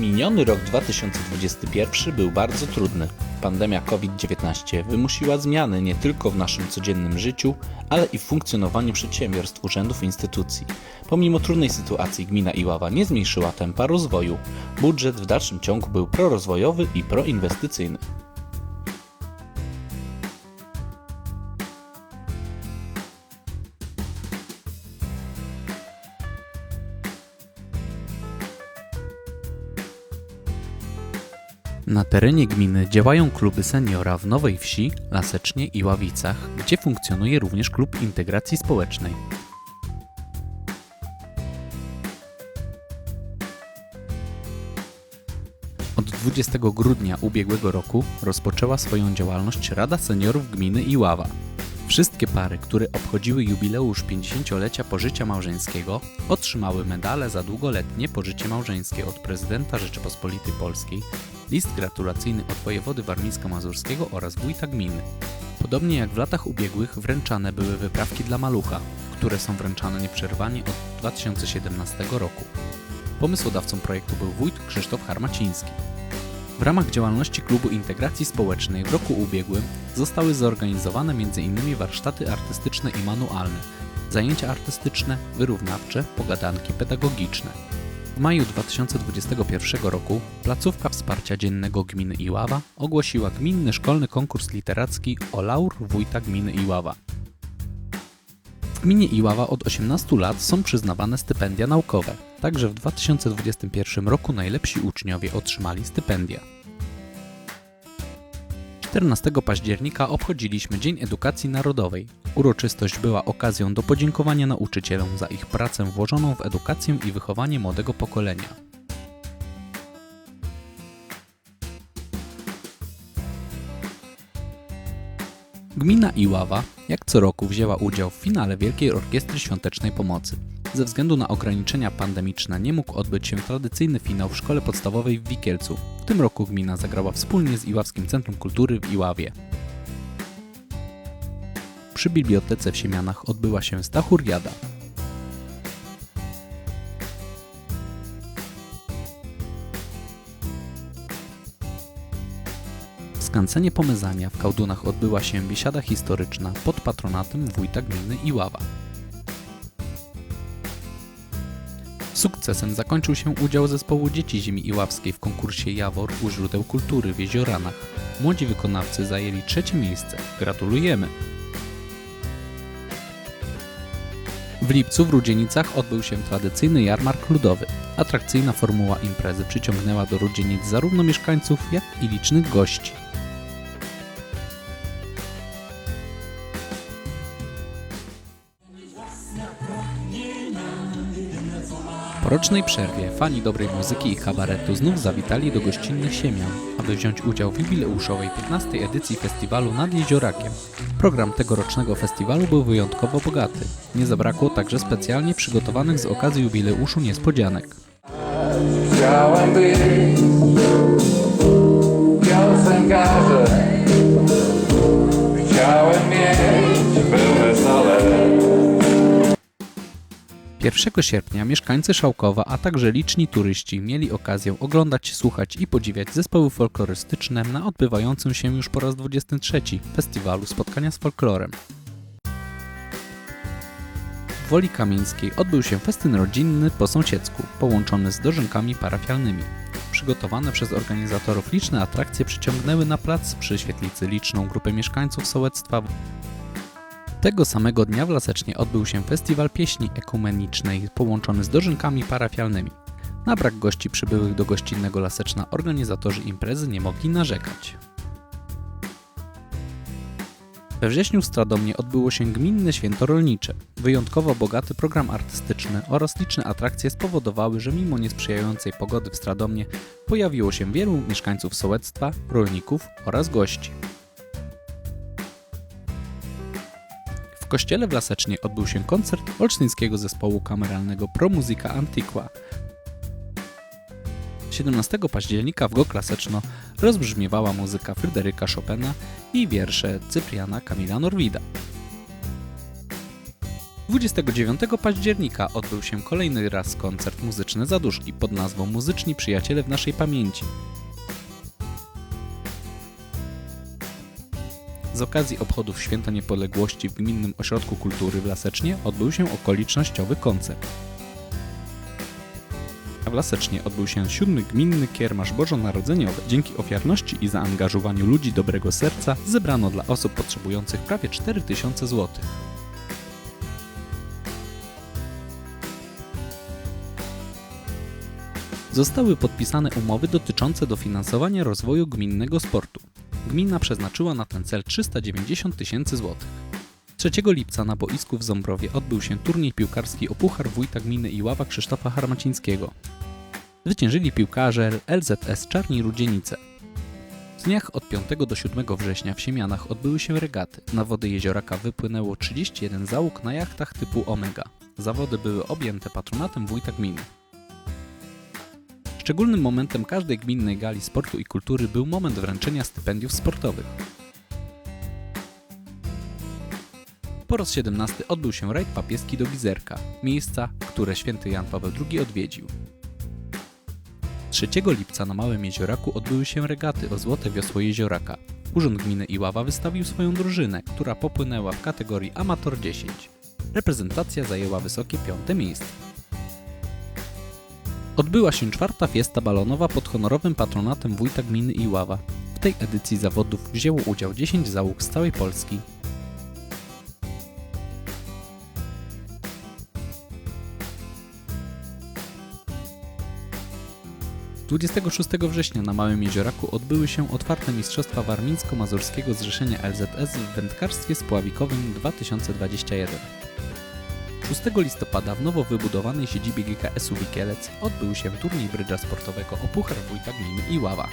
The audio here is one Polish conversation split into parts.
Miniony rok 2021 był bardzo trudny. Pandemia COVID-19 wymusiła zmiany nie tylko w naszym codziennym życiu, ale i w funkcjonowaniu przedsiębiorstw, urzędów i instytucji. Pomimo trudnej sytuacji gmina Iława nie zmniejszyła tempa rozwoju. Budżet w dalszym ciągu był prorozwojowy i proinwestycyjny. Na terenie gminy działają kluby seniora w Nowej Wsi, Lasecznie i Ławicach, gdzie funkcjonuje również klub integracji społecznej. Od 20 grudnia ubiegłego roku rozpoczęła swoją działalność Rada Seniorów Gminy Iława. Wszystkie pary, które obchodziły jubileusz 50-lecia pożycia małżeńskiego, otrzymały medale za długoletnie pożycie małżeńskie od prezydenta Rzeczypospolitej Polskiej, list gratulacyjny od wojewody warmińsko-mazurskiego oraz wójta gminy. Podobnie jak w latach ubiegłych wręczane były wyprawki dla malucha, które są wręczane nieprzerwanie od 2017 roku. Pomysłodawcą projektu był wójt Krzysztof Harmaciński. W ramach działalności Klubu Integracji Społecznej w roku ubiegłym zostały zorganizowane m.in. warsztaty artystyczne i manualne, zajęcia artystyczne, wyrównawcze, pogadanki pedagogiczne. W maju 2021 roku placówka wsparcia dziennego gminy Iława ogłosiła gminny szkolny konkurs literacki o laur wójta gminy Iława. W gminie Iława od 18 lat są przyznawane stypendia naukowe. Także w 2021 roku najlepsi uczniowie otrzymali stypendia. 14 października obchodziliśmy Dzień Edukacji Narodowej. Uroczystość była okazją do podziękowania nauczycielom za ich pracę włożoną w edukację i wychowanie młodego pokolenia. Gmina Iława, jak co roku, wzięła udział w finale Wielkiej Orkiestry Świątecznej Pomocy. Ze względu na ograniczenia pandemiczne nie mógł odbyć się tradycyjny finał w szkole podstawowej w Wikielcu. W tym roku gmina zagrała wspólnie z Iławskim Centrum Kultury w Iławie. Przy bibliotece w Siemianach odbyła się Stachuriada. W skansenie Pomezania w Kałdunach odbyła się biesiada historyczna pod patronatem wójta gminy Iława. Sukcesem zakończył się udział zespołu Dzieci Ziemi Iławskiej w konkursie Jawor u źródeł kultury w Jezioranach. Młodzi wykonawcy zajęli trzecie miejsce. Gratulujemy! W lipcu w Rudzienicach odbył się tradycyjny jarmark ludowy. Atrakcyjna formuła imprezy przyciągnęła do Rudzienic zarówno mieszkańców, jak i licznych gości. Rocznej przerwie fani dobrej muzyki i kabaretu znów zawitali do gościnnych Siemian, aby wziąć udział w jubileuszowej 15. edycji festiwalu nad Jeziorakiem. Program tegorocznego festiwalu był wyjątkowo bogaty. Nie zabrakło także specjalnie przygotowanych z okazji jubileuszu niespodzianek. Chciałem być 1 sierpnia mieszkańcy Szałkowa, a także liczni turyści mieli okazję oglądać, słuchać i podziwiać zespoły folklorystyczne na odbywającym się już po raz 23 festiwalu Spotkania z Folklorem. W Woli Kamieńskiej odbył się festyn rodzinny po sąsiedzku, połączony z dożynkami parafialnymi. Przygotowane przez organizatorów liczne atrakcje przyciągnęły na plac przy świetlicy liczną grupę mieszkańców sołectwa tego samego dnia w Lasecznie odbył się festiwal pieśni ekumenicznej połączony z dożynkami parafialnymi. Na brak gości przybyłych do gościnnego Laseczna organizatorzy imprezy nie mogli narzekać. We wrześniu w Stradomnie odbyło się gminne święto rolnicze. Wyjątkowo bogaty program artystyczny oraz liczne atrakcje spowodowały, że mimo niesprzyjającej pogody w Stradomnie pojawiło się wielu mieszkańców sołectwa, rolników oraz gości. Kościele w Lasecznie odbył się koncert olsztyńskiego zespołu kameralnego Pro Musica Antiqua. 17 października w GOK Laseczno rozbrzmiewała muzyka Fryderyka Chopina i wiersze Cypriana Kamila Norwida. 29 października odbył się kolejny raz koncert muzyczny Zaduszki pod nazwą Muzyczni Przyjaciele w naszej pamięci. Z okazji obchodów Święta Niepodległości w Gminnym Ośrodku Kultury w Lasecznie odbył się okolicznościowy koncert. W Lasecznie odbył się siódmy gminny kiermasz bożonarodzeniowy. Dzięki ofiarności i zaangażowaniu ludzi dobrego serca zebrano dla osób potrzebujących prawie 4000 zł. Zostały podpisane umowy dotyczące dofinansowania rozwoju gminnego sportu. Gmina przeznaczyła na ten cel 390 tysięcy złotych. 3 lipca na boisku w Ząbrowie odbył się turniej piłkarski o Puchar Wójta Gminy Iława Krzysztofa Harmacińskiego. Zwyciężyli piłkarze LZS Czarni Rudzienice. W dniach od 5 do 7 września w Siemianach odbyły się regaty. Na wody jezioraka wypłynęło 31 załóg na jachtach typu Omega. Zawody były objęte patronatem wójta gminy. Szczególnym momentem każdej gminnej gali sportu i kultury był moment wręczenia stypendiów sportowych. Po raz 17 odbył się rajd papieski do Gizerka, miejsca, które święty Jan Paweł II odwiedził. 3 lipca na Małym Jezioraku odbyły się regaty o Złote Wiosło Jezioraka. Urząd Gminy Iława wystawił swoją drużynę, która popłynęła w kategorii Amator 10. Reprezentacja zajęła wysokie piąte miejsce. Odbyła się czwarta fiesta balonowa pod honorowym patronatem wójta gminy Iława. W tej edycji zawodów wzięło udział 10 załóg z całej Polski. Dwudziestego 26 września na Małym Jezioraku odbyły się otwarte Mistrzostwa Warmińsko-Mazurskiego Zrzeszenia LZS w wędkarstwie spławikowym 2021. 6 listopada w nowo wybudowanej siedzibie GKS-u Wikielec odbył się turniej brydża sportowego o Puchar Wójta Gminy Iława.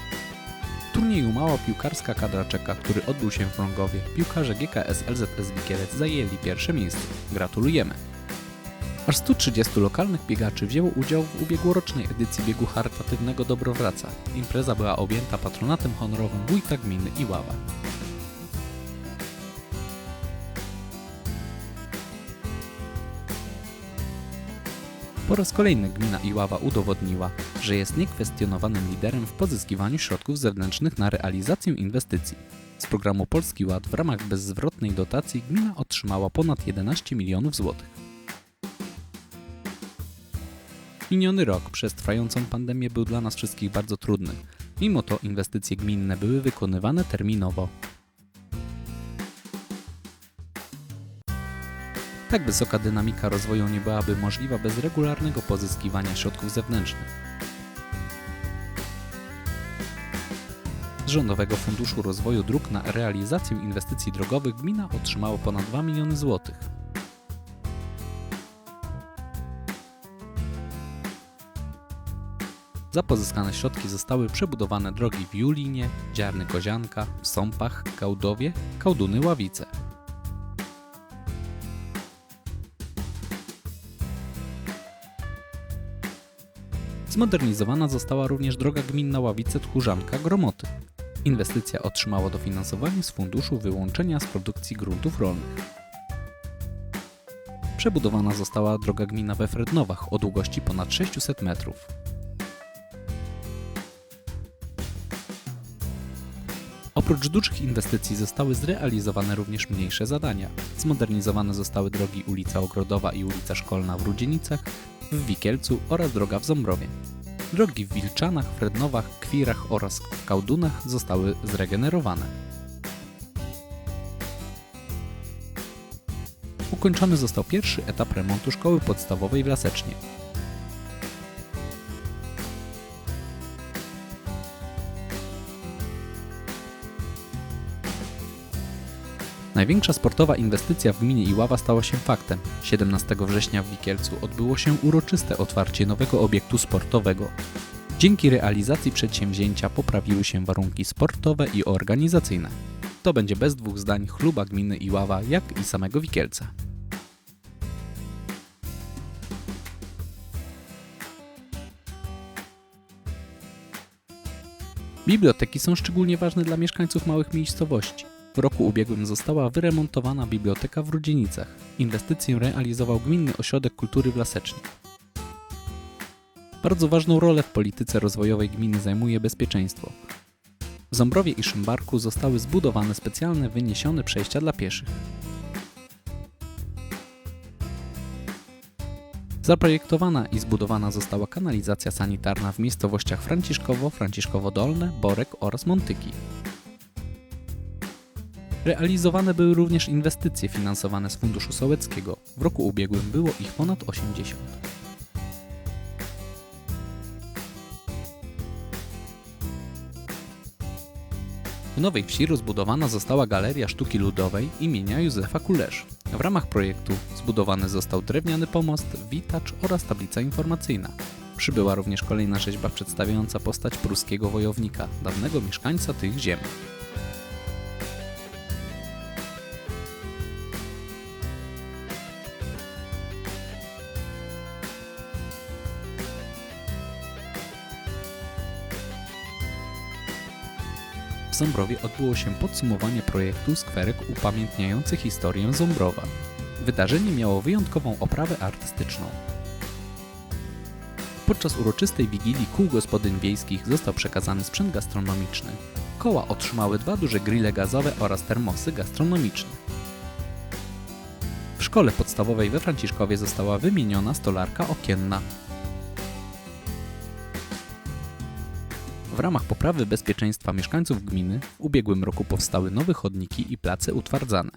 W turnieju mała piłkarska kadra czeka, który odbył się w Rągowie, piłkarze GKS LZS Wikielec zajęli pierwsze miejsce. Gratulujemy! Aż 130 lokalnych biegaczy wzięło udział w ubiegłorocznej edycji biegu charytatywnego Dobrowraca. Impreza była objęta patronatem honorowym wójta gminy Iława. Po raz kolejny gmina Iława udowodniła, że jest niekwestionowanym liderem w pozyskiwaniu środków zewnętrznych na realizację inwestycji. Z programu Polski Ład w ramach bezzwrotnej dotacji gmina otrzymała ponad 11 milionów złotych. Miniony rok przez trwającą pandemię był dla nas wszystkich bardzo trudny. Mimo to inwestycje gminne były wykonywane terminowo. Tak wysoka dynamika rozwoju nie byłaby możliwa bez regularnego pozyskiwania środków zewnętrznych. Z Rządowego Funduszu Rozwoju Dróg na realizację inwestycji drogowych gmina otrzymało ponad 2 miliony złotych. Za pozyskane środki zostały przebudowane drogi w Julinie, Dziarny Kozianka, Sąpach, Kałdowie, Kałduny Ławice. Zmodernizowana została również droga gminna Ławice Tchórzanka Gromoty. Inwestycja otrzymała dofinansowanie z Funduszu Wyłączenia z Produkcji Gruntów Rolnych. Przebudowana została droga gmina we Frednowach o długości ponad 600 metrów. Oprócz dużych inwestycji zostały zrealizowane również mniejsze zadania. Zmodernizowane zostały drogi ulica Ogrodowa i ulica Szkolna w Rudzienicach, w Wikielcu oraz droga w Ząbrowie. Drogi w Wilczanach, Frednowach, Kwirach oraz Kałdunach zostały zregenerowane. Ukończony został pierwszy etap remontu szkoły podstawowej w Lasecznie. Największa sportowa inwestycja w gminie Iława stała się faktem. 17 września w Wikielcu odbyło się uroczyste otwarcie nowego obiektu sportowego. Dzięki realizacji przedsięwzięcia poprawiły się warunki sportowe i organizacyjne. To będzie bez dwóch zdań chluba gminy Iława, jak i samego Wikielca. Biblioteki są szczególnie ważne dla mieszkańców małych miejscowości. W roku ubiegłym została wyremontowana biblioteka w Rudzienicach. Inwestycję realizował Gminny Ośrodek Kultury w Lasecznie. Bardzo ważną rolę w polityce rozwojowej gminy zajmuje bezpieczeństwo. W Ząbrowie i Szymbarku zostały zbudowane specjalne wyniesione przejścia dla pieszych. Zaprojektowana i zbudowana została kanalizacja sanitarna w miejscowościach Franciszkowo, Franciszkowo Dolne, Borek oraz Montyki. Realizowane były również inwestycje finansowane z Funduszu Sołeckiego. W roku ubiegłym było ich ponad 80. W Nowej Wsi rozbudowana została Galeria Sztuki Ludowej imienia Józefa Kulesz. W ramach projektu zbudowany został drewniany pomost, witacz oraz tablica informacyjna. Przybyła również kolejna rzeźba przedstawiająca postać pruskiego wojownika, dawnego mieszkańca tych ziem. Ząbrowie odbyło się podsumowanie projektu skwerek upamiętniający historię Ząbrowa. Wydarzenie miało wyjątkową oprawę artystyczną. Podczas uroczystej wigilii kół gospodyń wiejskich został przekazany sprzęt gastronomiczny. Koła otrzymały dwa duże grille gazowe oraz termosy gastronomiczne. W szkole podstawowej we Franciszkowie została wymieniona stolarka okienna. W ramach poprawy bezpieczeństwa mieszkańców gminy w ubiegłym roku powstały nowe chodniki i place utwardzane.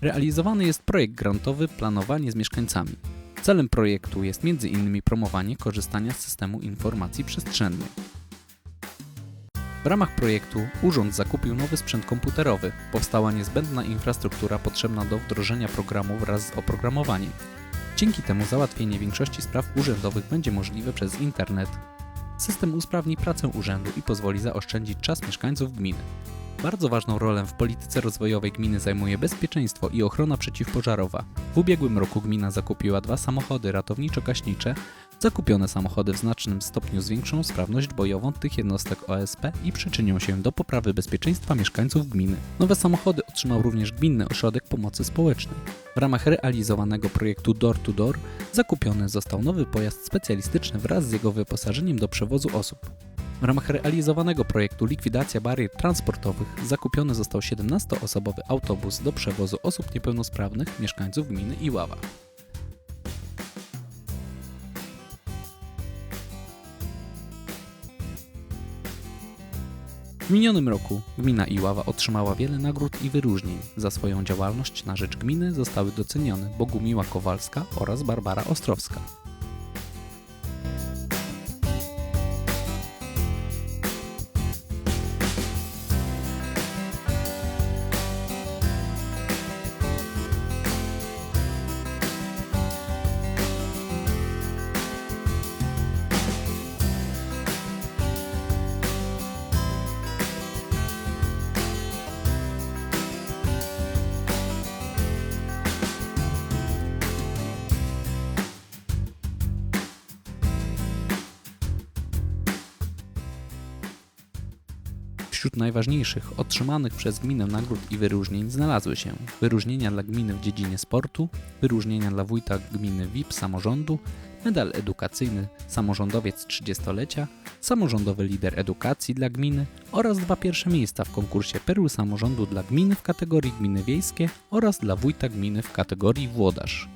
Realizowany jest projekt grantowy Planowanie z mieszkańcami. Celem projektu jest m.in. promowanie korzystania z systemu informacji przestrzennej. W ramach projektu urząd zakupił nowy sprzęt komputerowy. Powstała niezbędna infrastruktura potrzebna do wdrożenia programu wraz z oprogramowaniem. Dzięki temu załatwienie większości spraw urzędowych będzie możliwe przez internet. System usprawni pracę urzędu i pozwoli zaoszczędzić czas mieszkańców gminy. Bardzo ważną rolę w polityce rozwojowej gminy zajmuje bezpieczeństwo i ochrona przeciwpożarowa. W ubiegłym roku gmina zakupiła dwa samochody ratowniczo-gaśnicze. Zakupione samochody w znacznym stopniu zwiększą sprawność bojową tych jednostek OSP i przyczynią się do poprawy bezpieczeństwa mieszkańców gminy. Nowe samochody otrzymał również Gminny Ośrodek Pomocy Społecznej. W ramach realizowanego projektu Door to Door zakupiony został nowy pojazd specjalistyczny wraz z jego wyposażeniem do przewozu osób. W ramach realizowanego projektu Likwidacja barier transportowych zakupiony został 17-osobowy autobus do przewozu osób niepełnosprawnych mieszkańców gminy Iława. W minionym roku gmina Iława otrzymała wiele nagród i wyróżnień. Za swoją działalność na rzecz gminy zostały docenione Bogumiła Kowalska oraz Barbara Ostrowska. Wśród najważniejszych otrzymanych przez gminę nagród i wyróżnień znalazły się wyróżnienia dla gminy w dziedzinie sportu, wyróżnienia dla wójta gminy VIP samorządu, medal edukacyjny Samorządowiec 30-lecia, samorządowy lider edukacji dla gminy oraz dwa pierwsze miejsca w konkursie Perły Samorządu dla gminy w kategorii gminy wiejskie oraz dla wójta gminy w kategorii włodarz.